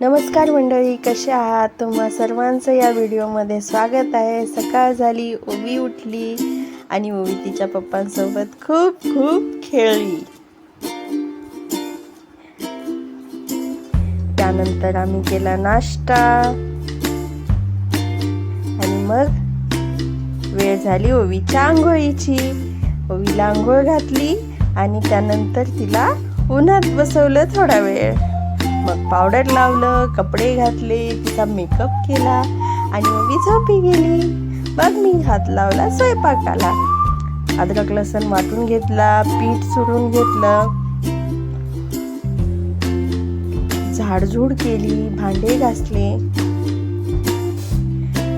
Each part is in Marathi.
नमस्कार मंडळी कसे आहात? तुम्हा सर्वांचं या व्हिडिओमध्ये स्वागत आहे. सकाळ झाली ओवी उठली आणि ओवी तिच्या पप्पांसोबत खूप खूप खेळली. त्यानंतर आम्ही केला नाश्ता. आणि मग वेळ झाली ओवीच्या आंघोळीची. ओवीला आंघोळ घातली आणि त्यानंतर तिला उन्हात बसवलं थोडा वेळ. मग पावडर लावलं कपडे घातले तिचा मेकअप केला आणि मी झोपी गेली. मग मी हात लावला स्वयंपाकाला. अद्रक लसण वाटून घेतला पीठ सुडून घेतलं. झाडझूड केली भांडे घासले.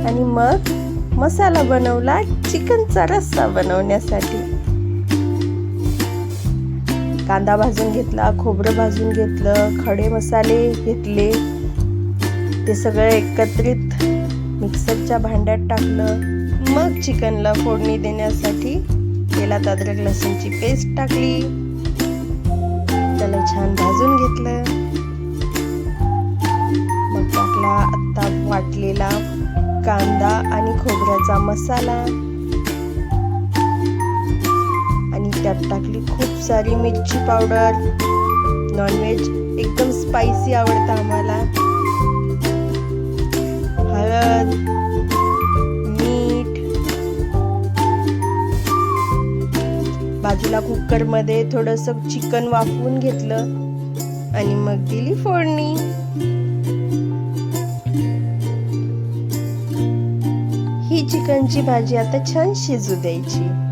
आणि मग मसाला बनवला चिकनचा रस्सा बनवण्यासाठी. कांदा भाजून घेतला खोबरं भाजून घेतलं खडे मसाले घेतले. ते सगळं एकत्रित मिक्सरच्या भांड्यात टाकलं. मग चिकनला फोडणी देण्यासाठी तेलात अद्रक लसूणची पेस्ट टाकली. त्याला छान भाजून घेतलं. मग टाकला आत्ता वाटलेला कांदा आणि खोबऱ्याचा मसाला. त्यात टाकली खूप सारी मिरची पावडर नॉनव्हेज एकदम स्पायसी आवडतं आम्हाला. हळद मीठ. बाजूला कुकरमध्ये थोडंसं चिकन वाफवून घेतलं आणि मग दिली फोडणी. ही चिकनची भाजी आता छान शिजू द्यायची.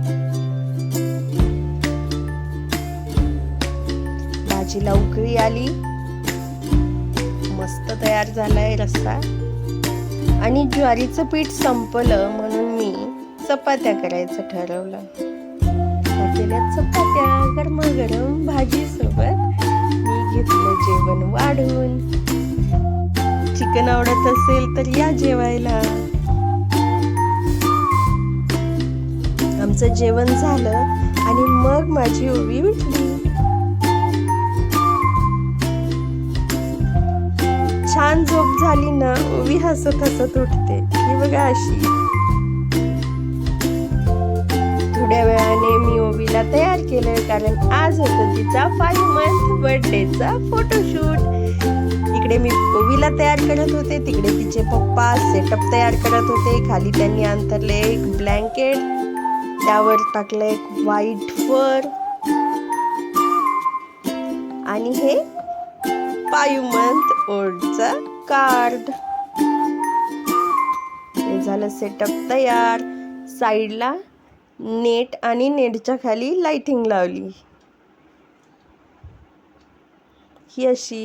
भाजीला उकळी आली. मस्त तयार झालाय रस्सा आणि ज्वारीचं पीठ संपलं म्हणून मी चपात्या करायचं ठरवलं. केल्या चपात्या गरमागरम भाजी सोबत मी घेतलं जेवण वाढून चिकन आवडत असेल तर या जेवायला. आमचं जेवण झालं आणि मग माझी ओवी उठली. छान झोप झाली ना ओवी हसत हसत उठते. ही बघा अशी. थोड्या वेळाने मी ओवीला तयार केलं कारण आज होतं तिचा फाईव्ह मंथ बर्थडेचा फोटोशूट इकडे मी ओवीला तयार करत होते तिकडे तिचे पप्पा सेटअप तयार करत होते. खाली त्यांनी अंतरले एक ब्लँकेट त्यावर टाकलं एक व्हाईट फर आणि हे फाईव्ह मंथ ओल्डचा कार्ड हे झालं सेटअप तयार. साईडला नेट आणि नेटच्या खाली लाइटिंग लावली. ही अशी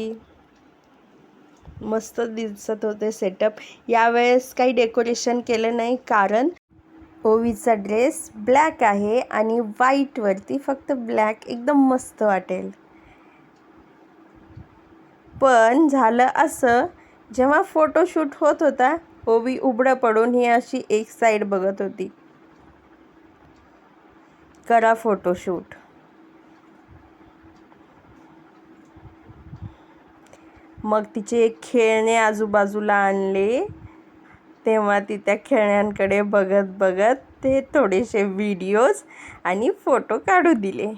मस्त दिसत होते सेटअप यावेळेस काही डेकोरेशन केलं नाही कारण ओवीचा ड्रेस ब्लॅक आहे आणि व्हाईटवरती फक्त ब्लॅक एकदम मस्त वाटेल. पण झालं असं. जेव्हा फोटोशूट होत होता ओवी उबडं पडून ही अशी एक साईड बघत होती. करा फोटोशूट मग तिचे खेळणे आजूबाजूला आणले. तेव्हा ती त्या खेळण्यांकडे बघत बघत ते थोडेसे व्हिडिओज आणि फोटो काढू दिले.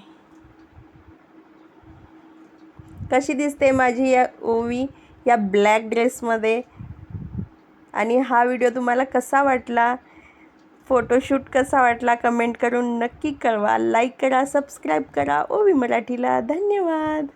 कशी दिसते माझी या ओवी या ब्लॅक ड्रेसमध्ये आणि हा व्हिडिओ तुम्हाला कसा वाटला? फोटोशूट कसा वाटला? कमेंट करून नक्की कळवा. लाईक करा सबस्क्राईब करा. ओवी मराठीला धन्यवाद.